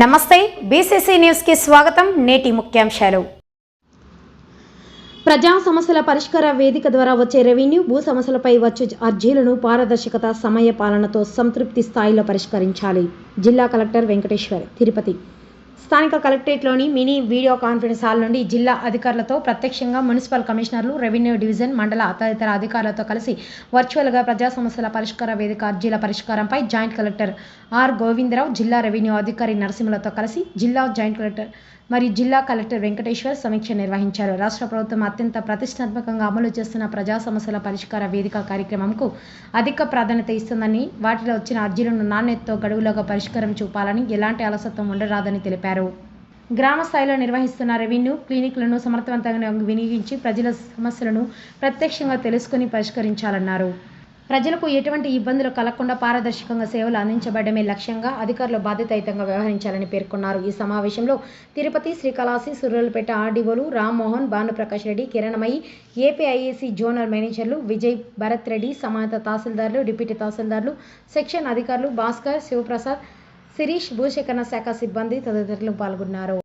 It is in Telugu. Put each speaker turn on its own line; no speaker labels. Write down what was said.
నమస్తే బీసీసీ న్యూస్కి స్వాగతం నేటి ముఖ్యాంశాలు. ప్రజా సమస్యల పరిష్కార వేదిక ద్వారా వచ్చే రెవెన్యూ భూ సమస్యలపై వచ్చే అర్జీలను పారదర్శకత సమయ పాలనతో సంతృప్తి స్థాయిలో పరిష్కరించాలి. జిల్లా కలెక్టర్ వెంకటేశ్వర్ తిరుపతి. స్థానిక కలెక్టరేట్లోని మినీ వీడియో కాన్ఫరెన్స్ హాల్ నుండి జిల్లా అధికారులతో ప్రత్యక్షంగా మున్సిపల్ కమిషనర్లు రెవెన్యూ డివిజన్ మండల తదితర అధికారులతో కలిసి వర్చువల్గా ప్రజా సమస్యల పరిష్కార వేదిక అర్జీల పరిష్కారంపై జాయింట్ కలెక్టర్ ఆర్ గోవిందరావు జిల్లా రెవెన్యూ అధికారి నరసింహలతో కలిసి జిల్లా జాయింట్ కలెక్టర్ మరియు జిల్లా కలెక్టర్ వెంకటేశ్వర్ సమీక్ష నిర్వహించారు. రాష్ట్ర ప్రభుత్వం అత్యంత ప్రతిష్టాత్మకంగా అమలు చేస్తున్న ప్రజా సమస్యల పరిష్కార వేదిక కార్యక్రమంకు అధిక ప్రాధాన్యత ఇస్తుందని వాటిలో వచ్చిన అర్జీలను నాణ్యతతో గడువులోగా పరిష్కారం చూపాలని ఎలాంటి అలసత్వం ఉండరాదని తెలిపారు. గ్రామ స్థాయిలో నిర్వహిస్తున్న రెవెన్యూ క్లినిక్లను సమర్థవంతంగా వినియోగించి ప్రజల సమస్యలను ప్రత్యక్షంగా తెలుసుకుని పరిష్కరించాలన్నారు. ప్రజలకు ఎటువంటి ఇబ్బందులు కలగకుండా పారదర్శకంగా సేవలు అందించబడమే లక్ష్యంగా అధికారులు బాధ్యతాయుతంగా వ్యవహరించాలని పేర్కొన్నారు. ఈ సమావేశంలో తిరుపతి శ్రీకాళహస్తి సూర్యాలపేట ఆర్డీఓలు రామ్మోహన్ భానుప్రకాష్ రెడ్డి కిరణమయి ఏపీఐఏసీ జోనల్ మేనేజర్లు విజయ్ భరత్ రెడ్డి సమానత తహసీల్దార్లు డిప్యూటీ తహసీల్దార్లు సెక్షన్ అధికారులు భాస్కర్ శివప్రసాద్ శిరీష్ భూసేకరణ శాఖ సిబ్బంది తదితరులు పాల్గొన్నారు.